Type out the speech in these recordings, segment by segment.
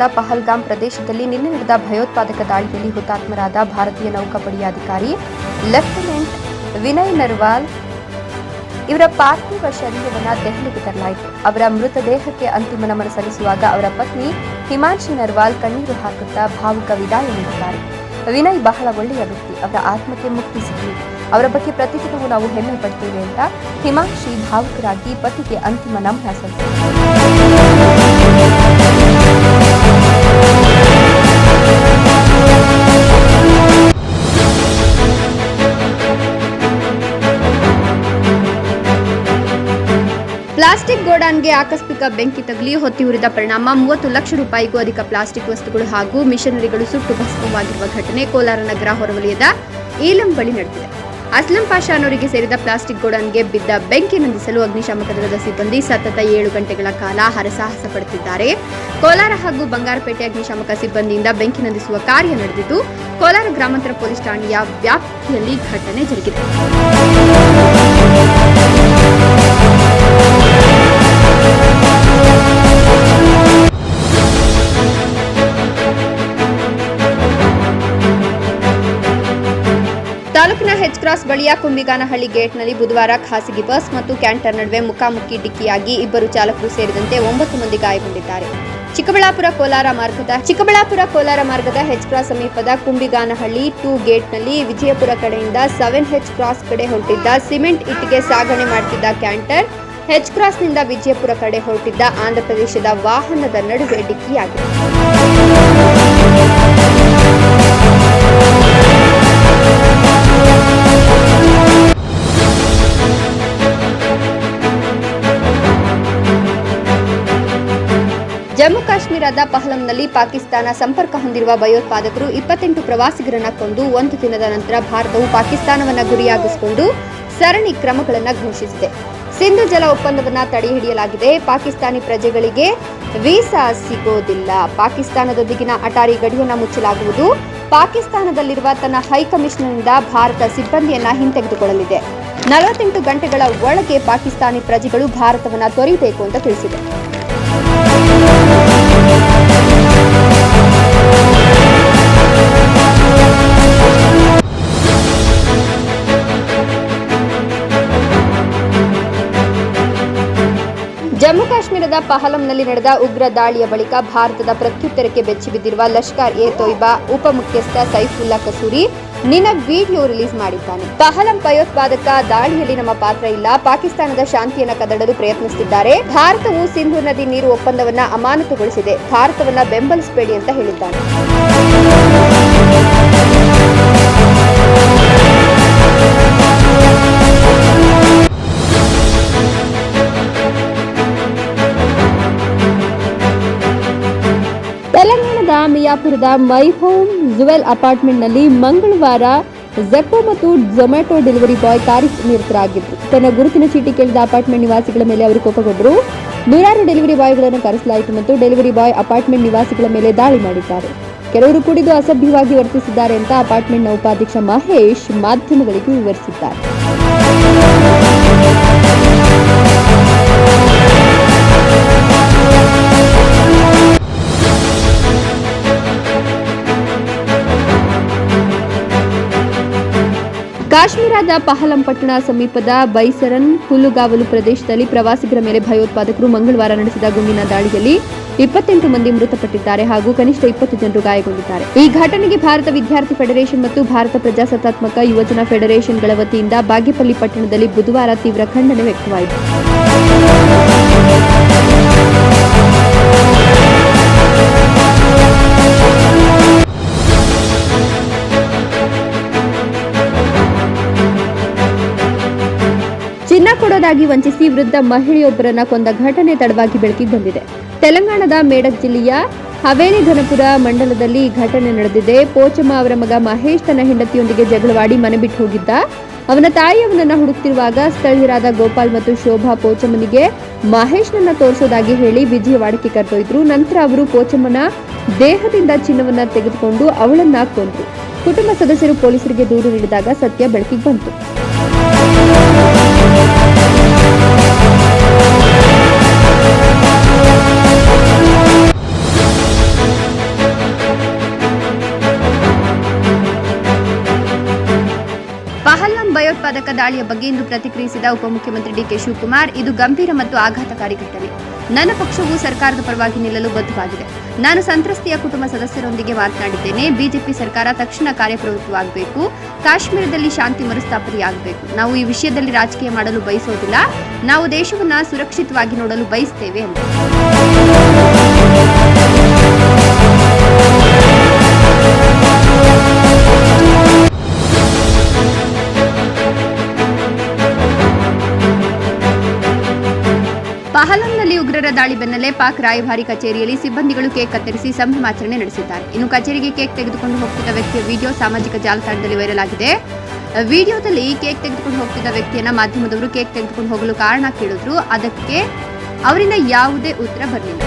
ಕಾಶ್ಮೀರದ ಪಹಲ್ಗಾಮ್ ಪ್ರದೇಶದಲ್ಲಿ ನಿನ್ನೆ ನಡೆದ ಭಯೋತ್ಪಾದಕ ದಾಳಿಯಲ್ಲಿ ಹುತಾತ್ಮರಾದ ಭಾರತೀಯ ನೌಕಾಪಡೆಯ ಅಧಿಕಾರಿ, ಲೆಫ್ಟಿನೆಂಟ್ ವಿನಯ್ ನರ್ವಾಲ್ ಇವರ ಪಾರ್ಥಿವ ಶರೀರವನ್ನು ದೆಹಲಿಗೆ ತರಲಾಯಿತು. ಅವರ ಮೃತದೇಹಕ್ಕೆ ಅಂತಿಮ ನಮನ ಸಲ್ಲಿಸುವಾಗ ಅವರ ಪತ್ನಿ ಹಿಮಾಂಶಿ ನರ್ವಾಲ್ ಕಣ್ಣೀರು ಹಾಕುತ್ತಾ ಭಾವುಕ ವಿದಾಯ ನೀಡಿದ್ದಾರೆ ವಿನಯ್ ಬಹಳ ಒಳ್ಳೆಯ ವ್ಯಕ್ತಿ, ಅವರ ಆತ್ಮಕ್ಕೆ ಮುಕ್ತಿ ಸಿಗಲಿ. ಅವರ ಬಗ್ಗೆ ಪ್ರತಿದಿನವೂ ನಾವು ಹೆಮ್ಮೆ ಪಡ್ತೇವೆ ಅಂತ ಹಿಮಾಂಶಿ ಭಾವುಕರಾಗಿ ಪತಿಗೆ ಅಂತಿಮ ನಮನ ಸಲ್ಲಿಸಿದರು. ಪ್ಲಾಸ್ಟಿಕ್ ಗೋಡಾನ್ಗೆ ಆಕಸ್ಮಿಕ ಬೆಂಕಿ ತಗುಲಿ, ಹೊತ್ತಿ ಉರಿದ ಪರಿಣಾಮ ಮೂವತ್ತು ಲಕ್ಷ ರೂಪಾಯಿಗೂ ಅಧಿಕ ಪ್ಲಾಸ್ಟಿಕ್ ವಸ್ತುಗಳು ಹಾಗೂ ಮಿಷನರಿಗಳು ಸುಟ್ಟು ಭಸ್ಮವಾಗಿರುವ ಘಟನೆ ಕೋಲಾರ ನಗರ ಹೊರವಲಯದ ಏಲಂ ಬಳಿ ನಡೆದಿದೆ. ಅಸ್ಲಂ ಪಾಷಾ ಸೇರಿದ ಪ್ಲಾಸ್ಟಿಕ್ ಗೋಡನ್ಗೆ ಬಿದ್ದ ಬೆಂಕಿ ನಂದಿಸಲು ಅಗ್ನಿಶಾಮಕ ದಳದ ಸಿಬ್ಬಂದಿ ಸತತ ಏಳು ಗಂಟೆಗಳ ಕಾಲ ಹರಸಾಹಸ ಪಡುತ್ತಿದ್ದಾರೆ. ಕೋಲಾರ ಹಾಗೂ ಬಂಗಾರಪೇಟೆ ಅಗ್ನಿಶಾಮಕ ಸಿಬ್ಬಂದಿಯಿಂದ ಬೆಂಕಿ ನಂದಿಸುವ ಕಾರ್ಯ ನಡೆದಿದ್ದು, ಕೋಲಾರ ಗ್ರಾಮಾಂತರ ಪೊಲೀಸ್ ಠಾಣೆಯ ವ್ಯಾಪ್ತಿಯಲ್ಲಿ ಘಟನೆ ಜರುಗಿದೆ. ಹೆಚ್ ಕ್ರಾಸ್ ಬಳಿಯ ಕುಂಬಿಗಾನಹಳ್ಳಿ ಗೇಟ್ನಲ್ಲಿ ಬುಧವಾರ ಖಾಸಗಿ ಬಸ್ ಮತ್ತು ಕ್ಯಾಂಟರ್ ನಡುವೆ ಮುಖಾಮುಖಿ ಡಿಕ್ಕಿಯಾಗಿ ಇಬ್ಬರು ಚಾಲಕರು ಸೇರಿದಂತೆ ಒಂಬತ್ತು ಮಂದಿ ಗಾಯಗೊಂಡಿದ್ದಾರೆ. ಚಿಕ್ಕಬಳ್ಳಾಪುರ ಕೋಲಾರ ಮಾರ್ಗದ ಚಿಕ್ಕಬಳ್ಳಾಪುರ ಕೋಲಾರ ಮಾರ್ಗದ ಹೆಚ್ ಕ್ರಾಸ್ ಸಮೀಪದ ಕುಂಬಿಗಾನಹಳ್ಳಿ ಟೂ ಗೇಟ್ನಲ್ಲಿ ವಿಜಯಪುರ ಕಡೆಯಿಂದ ಸೆವೆನ್ ಹೆಚ್ ಕ್ರಾಸ್ ಕಡೆ ಹೊರಟಿದ್ದ ಸಿಮೆಂಟ್ ಇಟ್ಟಿಗೆ ಸಾಗಣೆ ಮಾಡುತ್ತಿದ್ದ ಕ್ಯಾಂಟರ್, ಹೆಚ್ ಕ್ರಾಸ್ನಿಂದ ವಿಜಯಪುರ ಕಡೆ ಹೊರಟಿದ್ದ ಆಂಧ್ರಪ್ರದೇಶದ ವಾಹನದ ನಡುವೆ ಡಿಕ್ಕಿಯಾಗಿದೆ. ಜಮ್ಮು ಕಾಶ್ಮೀರದ ಪಹಲಂನಲ್ಲಿ ಪಾಕಿಸ್ತಾನ ಸಂಪರ್ಕ ಹೊಂದಿರುವ ಭಯೋತ್ಪಾದಕರು ಇಪ್ಪತ್ತೆಂಟು ಪ್ರವಾಸಿಗರನ್ನ ಕೊಂದು ಒಂದು ದಿನದ ನಂತರ ಭಾರತವು ಪಾಕಿಸ್ತಾನವನ್ನ ಗುರಿಯಾಗಿಸಿಕೊಂಡು ಸರಣಿ ಕ್ರಮಗಳನ್ನು ಘೋಷಿಸಿದೆ. ಸಿಂಧು ಜಲ ಒಪ್ಪಂದವನ್ನು ತಡೆಹಿಡಿಯಲಾಗಿದೆ. ಪಾಕಿಸ್ತಾನಿ ಪ್ರಜೆಗಳಿಗೆ ವೀಸಾ ಸಿಗೋದಿಲ್ಲ. ಪಾಕಿಸ್ತಾನದೊಂದಿಗಿನ ಅಟಾರಿ ಗಡಿಯನ್ನು ಮುಚ್ಚಲಾಗುವುದು. ಪಾಕಿಸ್ತಾನದಲ್ಲಿರುವ ತನ್ನ ಹೈಕಮಿಷನರ್ನಿಂದ ಭಾರತ ಸಿಬ್ಬಂದಿಯನ್ನ ಹಿಂತೆಗೆದುಕೊಳ್ಳಲಿದೆ. ನಲವತ್ತೆಂಟು ಗಂಟೆಗಳ ಒಳಗೆ ಪಾಕಿಸ್ತಾನಿ ಪ್ರಜೆಗಳು ಭಾರತವನ್ನು ತೊರೆಯಬೇಕು ಅಂತ ತಿಳಿಸಿದೆ. ಕಾಶ್ಮೀರದ ಪಹಲಂನಲ್ಲಿ ನಡೆದ ಉಗ್ರ ದಾಳಿಯ ಬಳಿಕ ಭಾರತದ ಪ್ರತ್ಯುತ್ತರಕ್ಕೆ ಬೆಚ್ಚಿಬಿದ್ದಿರುವ ಲಷ್ಕರ್ ಎ ತೊಯ್ಬಾ ಉಪಮುಖ್ಯಸ್ಥ ಸೈಫುಲ್ಲಾ ಕಸೂರಿ ನಿನ್ನ ವಿಡಿಯೋ ರಿಲೀಸ್ ಮಾಡಿದ್ದಾನೆ. ಪಹಲಂ ಭಯೋತ್ಪಾದಕ ದಾಳಿಯಲ್ಲಿ ನಮ್ಮ ಪಾತ್ರ ಇಲ್ಲ. ಪಾಕಿಸ್ತಾನದ ಶಾಂತಿಯನ್ನು ಕದಡಲು ಪ್ರಯತ್ನಿಸುತ್ತಿದ್ದಾರೆ. ಭಾರತವು ಸಿಂಧು ನದಿ ನೀರು ಒಪ್ಪಂದವನ್ನ ಅಮಾನತುಗೊಳಿಸಿದೆ. ಭಾರತವನ್ನ ಬೆಂಬಲಿಸಬೇಡಿ ಅಂತ ಹೇಳಿದ್ದಾನೆ. ಮಿಯಾಪುರದ ಮೈ ಹೋಮ್ ಜುವೆಲ್ ಅಪಾರ್ಟ್ಮೆಂಟ್ನಲ್ಲಿ ಮಂಗಳವಾರ ಜೆಪ್ಟೋ ಮತ್ತು ಝೊಮ್ಯಾಟೊ ಡೆಲಿವರಿ ಬಾಯ್ ಕಾರ್ಯನಿರತರಾಗಿದ್ದರು ತನ್ನ ಗುರುತಿನ ಚೀಟಿ ಕೇಳಿದ ಅಪಾರ್ಟ್ಮೆಂಟ್ ನಿವಾಸಿಗಳ ಮೇಲೆ ಅವರು ಕೋಪಗೊಂಡರು ನೂರಾರು ಡೆಲಿವರಿ ಬಾಯ್ಗಳನ್ನು ಕರೆಸಲಾಯಿತು ಮತ್ತು ಡೆಲಿವರಿ ಬಾಯ್ ಅಪಾರ್ಟ್ಮೆಂಟ್ ನಿವಾಸಿಗಳ ಮೇಲೆ ದಾಳಿ ಮಾಡಿದ್ದಾರೆ. ಕೆಲವರು ಕುಡಿದು ಅಸಭ್ಯವಾಗಿ ವರ್ತಿಸಿದ್ದಾರೆ ಅಂತ ಅಪಾರ್ಟ್ಮೆಂಟ್ನ ಉಪಾಧ್ಯಕ್ಷ ಮಹೇಶ್ ಮಾಧ್ಯಮಗಳಿಗೆ ವಿವರಿಸಿದ್ದಾರೆ. ಕಾಶ್ಮೀರದ ಪಹಲಂಪಟ್ಟಣ ಸಮೀಪದ ಬೈಸರನ್ ಹುಲ್ಲುಗಾವಲು ಪ್ರದೇಶದಲ್ಲಿ ಪ್ರವಾಸಿಗರ ಮೇಲೆ ಭಯೋತ್ಪಾದಕರು ಮಂಗಳವಾರ ನಡೆಸಿದ ಗುಂಡಿನ ದಾಳಿಯಲ್ಲಿ ಇಪ್ಪತ್ತೆಂಟು ಮಂದಿ ಮೃತಪಟ್ಟಿದ್ದಾರೆ ಹಾಗೂ ಕನಿಷ್ಠ ಇಪ್ಪತ್ತು ಜನರು ಗಾಯಗೊಂಡಿದ್ದಾರೆ. ಈ ಘಟನೆಗೆ ಭಾರತ ವಿದ್ಯಾರ್ಥಿ ಫೆಡರೇಷನ್ ಮತ್ತು ಭಾರತ ಪ್ರಜಾಸತ್ತಾತ್ಮಕ ಯುವಜನ ಫೆಡರೇಷನ್ಗಳ ವತಿಯಿಂದ ಬಾಗೇಪಲ್ಲಿ ಪಟ್ಟಣದಲ್ಲಿ ಬುಧವಾರ ತೀವ್ರ ಖಂಡನೆ ವ್ಯಕ್ತವಾಯಿತು. ಚಿನ್ನ ಕೊಡೋದಾಗಿ ವಂಚಿಸಿ ವೃದ್ಧ ಮಹಿಳೆಯೊಬ್ಬರನ್ನ ಕೊಂದ ಘಟನೆ ತಡವಾಗಿ ಬೆಳಕಿಗೆ ಬಂದಿದೆ. ತೆಲಂಗಾಣದ ಮೇಡಕ್ ಜಿಲ್ಲೆಯ ಹವೇಲಿ ಘನಪುರ ಮಂಡಲದಲ್ಲಿ ಈ ಘಟನೆ ನಡೆದಿದೆ. ಪೋಚಮ್ಮ ಅವರ ಮಗ ಮಹೇಶ್ ತನ್ನ ಹೆಂಡತಿಯೊಂದಿಗೆ ಜಗಳವಾಡಿ ಮನೆ ಬಿಟ್ಟು ಹೋಗಿದ್ದ. ಅವನ ತಾಯಿ ಅವನನ್ನ ಹುಡುಕ್ತಿರುವಾಗ ಸ್ಥಳೀಯರಾದ ಗೋಪಾಲ್ ಮತ್ತು ಶೋಭಾ ಪೋಚಮ್ಮನಿಗೆ ಮಹೇಶ್ನನ್ನ ತೋರಿಸೋದಾಗಿ ಹೇಳಿ ವಿಜಯವಾಡಕ್ಕೆ ಕರೆದೊಯ್ದ್ರು. ನಂತರ ಅವರು ಪೋಚಮ್ಮನ ದೇಹದಿಂದ ಚಿನ್ನವನ್ನ ತೆಗೆದುಕೊಂಡು ಅವಳನ್ನ ಕೊಂದರು. ಕುಟುಂಬ ಸದಸ್ಯರು ಪೊಲೀಸರಿಗೆ ದೂರು ನೀಡಿದಾಗ ಸತ್ಯ ಬೆಳಕಿಗೆ ಬಂತು. Thank you. ದಾಳಿಯ ಬಗ್ಗೆ ಇಂದು ಪ್ರತಿಕ್ರಿಯಿಸಿದ ಉಪಮುಖ್ಯಮಂತ್ರಿ ಡಿಕೆ ಶಿವಕುಮಾರ್, ಇದು ಗಂಭೀರ ಮತ್ತು ಆಘಾತಕಾರಿ ಘಟನೆ. ನನ್ನ ಪಕ್ಷವು ಸರ್ಕಾರದ ಪರವಾಗಿ ನಿಲ್ಲಲು ಬದ್ಧವಾಗಿದೆ. ನಾನು ಸಂತ್ರಸ್ತೆಯ ಕುಟುಂಬ ಸದಸ್ಯರೊಂದಿಗೆ ಮಾತನಾಡಿದ್ದೇನೆ. ಬಿಜೆಪಿ ಸರ್ಕಾರ ತಕ್ಷಣ ಕಾರ್ಯಪ್ರವೃತ್ತವಾಗಬೇಕು. ಕಾಶ್ಮೀರದಲ್ಲಿ ಶಾಂತಿ ಮರುಸ್ಥಾಪನೆಯಾಗಬೇಕು. ನಾವು ಈ ವಿಷಯದಲ್ಲಿ ರಾಜಕೀಯ ಮಾಡಲು ಬಯಸೋದಿಲ್ಲ. ನಾವು ದೇಶವನ್ನು ಸುರಕ್ಷಿತವಾಗಿ ನೋಡಲು ಬಯಸ್ತೇವೆ ಎಂದರು. ಪಹಲಂನಲ್ಲಿ ಉಗ್ರರ ದಾಳಿ ಬೆನ್ನಲ್ಲೇ ಪಾಕ್ ರಾಯಭಾರಿ ಕಚೇರಿಯಲ್ಲಿ ಸಿಬ್ಬಂದಿಗಳು ಕೇಕ್ ಕತ್ತರಿಸಿ ಸಂಭ್ರಮಾಚರಣೆ ನಡೆಸಿದ್ದಾರೆ. ಇನ್ನು ಕಚೇರಿಗೆ ಕೇಕ್ ತೆಗೆದುಕೊಂಡು ಹೋಗ್ತಿದ್ದ ವ್ಯಕ್ತಿಯ ವಿಡಿಯೋ ಸಾಮಾಜಿಕ ಜಾಲತಾಣದಲ್ಲಿ ವೈರಲ್ ಆಗಿದೆ. ವಿಡಿಯೋದಲ್ಲಿ ಕೇಕ್ ತೆಗೆದುಕೊಂಡು ಹೋಗ್ತಿದ್ದ ವ್ಯಕ್ತಿಯನ್ನ ಮಾಧ್ಯಮದವರು ಕೇಕ್ ತೆಗೆದುಕೊಂಡು ಹೋಗಲು ಕಾರಣ ಕೇಳಿದ್ರು. ಅದಕ್ಕೆ ಅವರಿಂದ ಯಾವುದೇ ಉತ್ತರ ಬರಲಿಲ್ಲ.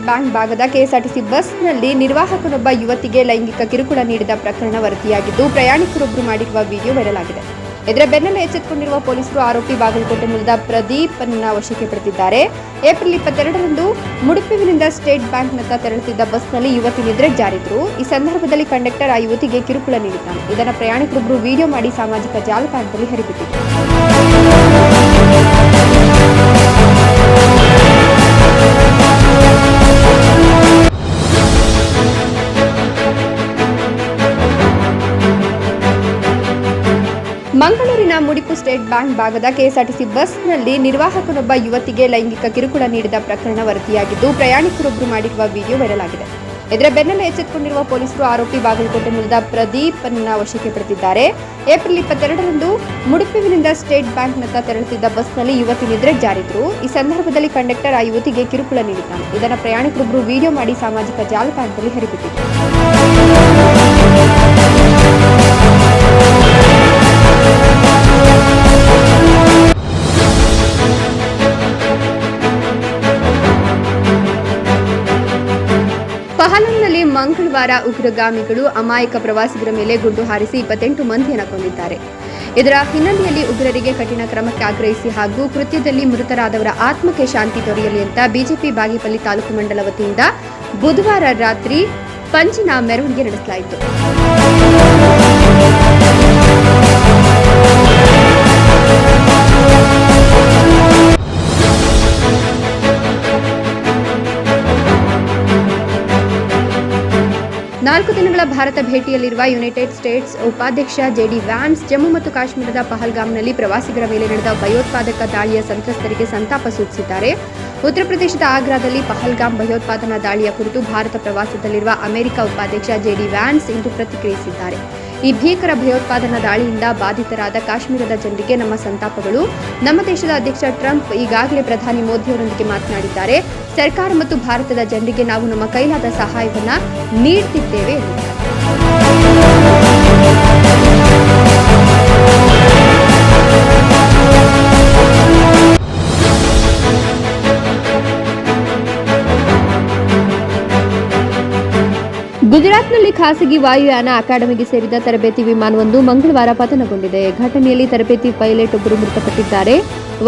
ಸ್ಟೇಟ್ ಬ್ಯಾಂಕ್ ಭಾಗದ ಕೆಎಸ್ಆರ್ಟಿಸಿ ಬಸ್ನಲ್ಲಿ ನಿರ್ವಾಹಕನೊಬ್ಬ ಯುವತಿಗೆ ಲೈಂಗಿಕ ಕಿರುಕುಳ ನೀಡಿದ ಪ್ರಕರಣ ವರದಿಯಾಗಿದ್ದು ಪ್ರಯಾಣಿಕರೊಬ್ಬರು ಮಾಡಿರುವ ವಿಡಿಯೋ ವೈರಲ್ ಆಗಿದೆ ಇದರ ಬೆನ್ನಲ್ಲೇ ಎಚ್ಚೆತ್ತುಕೊಂಡಿರುವ ಪೊಲೀಸರು ಆರೋಪಿ ಬಾಗಲಕೋಟೆ ಮೂಲದ ಪ್ರದೀಪ್ ಅನ್ನ ವಶಕ್ಕೆ ಪಡೆದಿದ್ದಾರೆ. ಏಪ್ರಿಲ್ ಇಪ್ಪತ್ತೆರಡರಂದು ಮುಡುಪಿನಿಂದ ಸ್ಟೇಟ್ ಬ್ಯಾಂಕ್ನತ್ತ ತೆರಳುತ್ತಿದ್ದ ಬಸ್ನಲ್ಲಿ ಯುವತಿ ನಿದ್ರೆ ಜಾರಿದ್ರು. ಈ ಸಂದರ್ಭದಲ್ಲಿ ಕಂಡಕ್ಟರ್ ಆ ಯುವತಿಗೆ ಕಿರುಕುಳ ನೀಡಿದ್ದಾನೆ. ಇದನ್ನು ಪ್ರಯಾಣಿಕರೊಬ್ಬರು ವಿಡಿಯೋ ಮಾಡಿ ಸಾಮಾಜಿಕ ಜಾಲತಾಣದಲ್ಲಿ ಹರಿಬಿಟ್ಟಿದ್ದಾರೆ ಸ್ಟೇಟ್ ಬ್ಯಾಂಕ್ ಭಾಗದ ಕೆಎಸ್ಆರ್ಟಿಸಿ ಬಸ್ನಲ್ಲಿ ನಿರ್ವಾಹಕನೊಬ್ಬ ಯುವತಿಗೆ ಲೈಂಗಿಕ ಕಿರುಕುಳ ನೀಡಿದ ಪ್ರಕರಣ ವರದಿಯಾಗಿದ್ದು ಪ್ರಯಾಣಿಕರೊಬ್ಬರು ಮಾಡಿರುವ ವಿಡಿಯೋ ವೈರಲ್ ಆಗಿದೆ ಇದರ ಬೆನ್ನಲ್ಲೇ ಎಚ್ಚೆತ್ತುಕೊಂಡಿರುವ ಪೊಲೀಸರು ಆರೋಪಿ ಬಾಗಲಕೋಟೆ ಮೂಲದ ಪ್ರದೀಪ್ ಅನ್ನ ವಶಕ್ಕೆ ಪಡೆದಿದ್ದಾರೆ. ಏಪ್ರಿಲ್ ಇಪ್ಪತ್ತೆರಡರಂದು ಮುಡುಪಿನಿಂದ ಸ್ಟೇಟ್ ಬ್ಯಾಂಕ್ನತ್ತ ತೆರಳುತ್ತಿದ್ದ ಬಸ್ನಲ್ಲಿ ಯುವತಿ ನಿದ್ರೆ ಜಾರಿದ್ರು. ಈ ಸಂದರ್ಭದಲ್ಲಿ ಕಂಡಕ್ಟರ್ ಆ ಯುವತಿಗೆ ಕಿರುಕುಳ ನೀಡಿದ್ದಾನೆ. ಇದನ್ನು ಪ್ರಯಾಣಿಕರೊಬ್ಬರು ವಿಡಿಯೋ ಮಾಡಿ ಸಾಮಾಜಿಕ ಜಾಲತಾಣದಲ್ಲಿ ಹರಿಬಿಟ್ಟಿದ್ದಾರೆ ಮಂಗಳವಾರ ಉಗ್ರಗಾಮಿಗಳು ಅಮಾಯಕ ಪ್ರವಾಸಿಗರ ಮೇಲೆ ಗುಂಡು ಹಾರಿಸಿ ಇಪ್ಪತ್ತೆಂಟು ಮಂದಿಯನ್ನು ಕೊಂದಿದ್ದಾರೆ. ಇದರ ಹಿನ್ನೆಲೆಯಲ್ಲಿ ಉಗ್ರರಿಗೆ ಕಠಿಣ ಕ್ರಮಕ್ಕೆ ಆಗ್ರಹಿಸಿ ಹಾಗೂ ಕೃತ್ಯದಲ್ಲಿ ಮೃತರಾದವರ ಆತ್ಮಕ್ಕೆ ಶಾಂತಿ ದೊರೆಯಲಿ ಅಂತ ಬಿಜೆಪಿ ಬಾಗೇಪಲ್ಲಿ ತಾಲೂಕು ಮಂಡಲ ವತಿಯಿಂದ ಬುಧವಾರ ರಾತ್ರಿ ಪಂಚಿನ ಮೆರವಣಿಗೆ ನಡೆಸಲಾಯಿತು. ನಾಲ್ಕು ದಿನಗಳ ಭಾರತ ಭೇಟಿಯಲ್ಲಿರುವ ಯುನೈಟೆಡ್ ಸ್ಟೇಟ್ಸ್ ಉಪಾಧ್ಯಕ್ಷ ಜೆಡಿ ವ್ಯಾನ್ಸ್, ಜಮ್ಮು ಮತ್ತು ಕಾಶ್ಮೀರದ ಪಹಲ್ಗಾಮ್ನಲ್ಲಿ ಪ್ರವಾಸಿಗರ ಮೇಲೆ ನಡೆದ ಭಯೋತ್ಪಾದಕ ದಾಳಿಯ ಸಂತ್ರಸ್ತರಿಗೆ ಸಂತಾಪ ಸೂಚಿಸಿದ್ದಾರೆ. ಉತ್ತರ ಪ್ರದೇಶದ ಆಗ್ರಾದಲ್ಲಿ ಪಹಲ್ಗಾಮ್ ಭಯೋತ್ಪಾದನಾ ದಾಳಿಯ ಕುರಿತು ಭಾರತ ಪ್ರವಾಸದಲ್ಲಿರುವ ಅಮೆರಿಕ ಉಪಾಧ್ಯಕ್ಷ ಜೆಡಿ ವ್ಯಾನ್ಸ್ ಇಂದು ಪ್ರತಿಕ್ರಿಯಿಸಿದ್ದಾರೆ. ಈ ಭೀಕರ ಭಯೋತ್ಪಾದನಾ ದಾಳಿಯಿಂದ ಬಾಧಿತರಾದ ಕಾಶ್ಮೀರದ ಜನರಿಗೆ ನಮ್ಮ ಸಂತಾಪಗಳು. ನಮ್ಮ ದೇಶದ ಅಧ್ಯಕ್ಷ ಟ್ರಂಪ್ ಈಗಾಗಲೇ ಪ್ರಧಾನಿ ಮೋದಿಯವರೊಂದಿಗೆ ಮಾತನಾಡಿದ್ದಾರೆ. ಸರ್ಕಾರ ಮತ್ತು ಭಾರತದ ಜನರಿಗೆ ನಾವು ನಮ್ಮ ಕೈಲಾದ ಸಹಾಯವನ್ನು ನೀಡುತ್ತಿದ್ದೇವೆ ಎಂದಿದ್ದಾರೆ. ಗುಜರಾತ್ನಲ್ಲಿ ಖಾಸಗಿ ವಾಯುಯಾನ ಅಕಾಡೆಮಿಗೆ ಸೇರಿದ ತರಬೇತಿ ವಿಮಾನವೊಂದು ಮಂಗಳವಾರ ಪತನಗೊಂಡಿದೆ. ಘಟನೆಯಲ್ಲಿ ತರಬೇತಿ ಪೈಲಟ್ ಒಬ್ಬರು ಮೃತಪಟ್ಟಿದ್ದಾರೆ.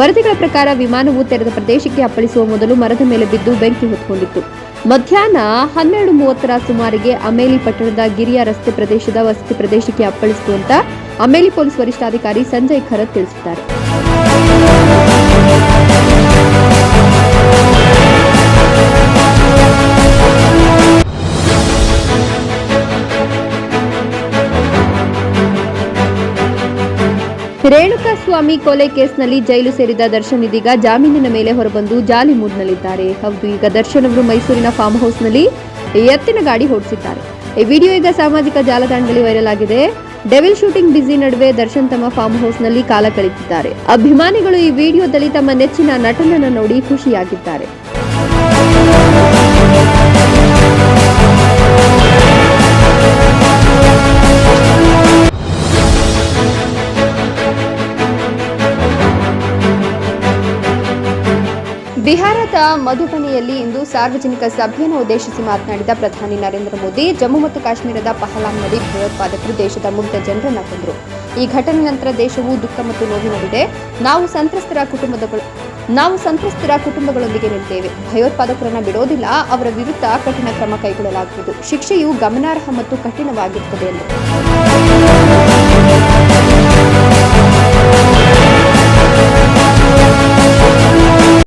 ವರದಿಗಳ ಪ್ರಕಾರ ವಿಮಾನವು ತೆರೆದ ಪ್ರದೇಶಕ್ಕೆ ಅಪ್ಪಳಿಸುವ ಮೊದಲು ಮರದ ಮೇಲೆ ಬಿದ್ದು ಬೆಂಕಿ ಹೊತ್ತುಕೊಂಡಿತ್ತು ಮಧ್ಯಾಹ್ನ ಹನ್ನೆರಡು ಮೂವತ್ತರ ಸುಮಾರಿಗೆ ಅಮೇಲಿ ಪಟ್ಟಣದ ಗಿರಿಯ ರಸ್ತೆ ಪ್ರದೇಶದ ವಸತಿ ಪ್ರದೇಶಕ್ಕೆ ಅಪ್ಪಳಿಸಿತು ಅಂತ ಅಮೇಲಿ ಪೊಲೀಸ್ ವರಿಷ್ಠಾಧಿಕಾರಿ ಸಂಜಯ್ ಖರತ್ ತಿಳಿಸಿದ್ದಾರೆ. ರೇಣುಕಾ ಸ್ವಾಮಿ ಕೊಲೆ ಕೇಸ್ನಲ್ಲಿ ಜೈಲು ಸೇರಿದ ದರ್ಶನ್ ಇದೀಗ ಜಾಮೀನಿನ ಮೇಲೆ ಹೊರಬಂದು ಜಾಲಿ ಮೂಡ್ನಲ್ಲಿದ್ದಾರೆ. ಹೌದು, ಈಗ ದರ್ಶನ್ ಅವರು ಮೈಸೂರಿನ ಫಾರ್ಮ್ ಹೌಸ್ನಲ್ಲಿ ಎತ್ತಿನ ಗಾಡಿ ಓಡಿಸಿದ್ದಾರೆ ಈ ವಿಡಿಯೋ ಈಗ ಸಾಮಾಜಿಕ ಜಾಲತಾಣದಲ್ಲಿ ವೈರಲ್ ಆಗಿದೆ. ಡೆವಿಲ್ ಶೂಟಿಂಗ್ ಬ್ಯುಸಿ ನಡುವೆ ದರ್ಶನ್ ತಮ್ಮ ಫಾರ್ಮ್ ಹೌಸ್ನಲ್ಲಿ ಕಾಲ ಕಳೆದಿದ್ದಾರೆ. ಅಭಿಮಾನಿಗಳು ಈ ವಿಡಿಯೋದಲ್ಲಿ ತಮ್ಮ ನೆಚ್ಚಿನ ನಟನನ್ನು ನೋಡಿ ಖುಷಿಯಾಗಿದ್ದಾರೆ. ಮಧುಬನಿಯಲ್ಲಿ ಇಂದು ಸಾರ್ವಜನಿಕ ಸಭೆಯನ್ನು ಉದ್ದೇಶಿಸಿ ಮಾತನಾಡಿದ ಪ್ರಧಾನಿ ನರೇಂದ್ರ ಮೋದಿ, ಜಮ್ಮು ಮತ್ತು ಕಾಶ್ಮೀರದ ಪಹಲಾಂನಲ್ಲಿ ಭಯೋತ್ಪಾದಕರು ದೇಶದ ಮುಗ್ಧ ಜನರನ್ನ ಕೊಂದರು. ಈ ಘಟನೆ ನಂತರ ದೇಶವು ದುಃಖ ಮತ್ತು ನೋವಿನಲ್ಲಿದೆ ನಾವು ಸಂತ್ರಸ್ತರ ಕುಟುಂಬದಗಳು ನಾವು ಸಂತ್ರಸ್ತರ ಕುಟುಂಬಗಳೊಂದಿಗೆ ನಿಲ್ತೇವೆ ಭಯೋತ್ಪಾದಕರನ್ನು ಬಿಡೋದಿಲ್ಲ, ಅವರ ವಿರುದ್ಧ ಕಠಿಣ ಕ್ರಮ ಕೈಗೊಳ್ಳಲಾಗುವುದು. ಶಿಕ್ಷೆಯು ಗಮನಾರ್ಹ ಮತ್ತು ಕಠಿಣವಾಗಿರುತ್ತದೆ ಎಂದರು.